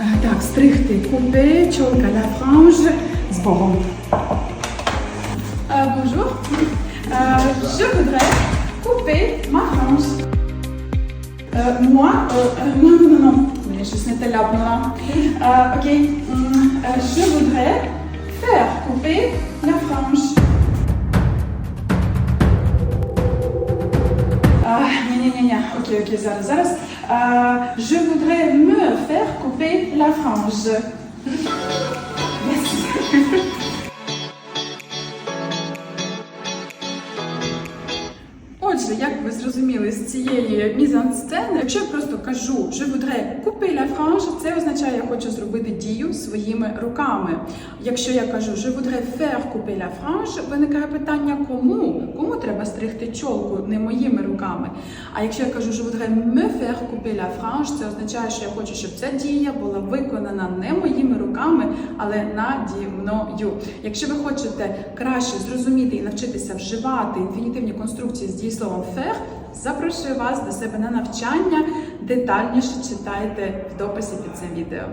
Е, Так, стригти, купи, чолка, la frange з Богом. Euh, bonjour. Euh, je voudrais couper ma frange. Euh, moi, euh, euh, non, non, non, mais je suis là, Euh, ok, hum, euh, je voudrais faire couper la frange. Ні. Окей, окей, зараз, зараз. Je voudrais me faire couper la frange. Yes. Отже, як ви зрозуміли з цієї мізансцени, якщо я просто кажу je voudrais couper la frange, це означає, я хочу зробити дію своїми руками. Якщо я кажу je voudrais faire couper la frange, виникає питання кому? Треба стригти чолку не моїми руками? А якщо я кажу je voudrais me faire couper la це означає, що я хочу, щоб ця дія була виконана не моїми руками, але наді мною. Якщо ви хочете краще зрозуміти і навчитися вживати інфінітивні конструкції з дієсловом faire, запрошую вас до себе на навчання. Детальніше читайте в дописі під цим відео.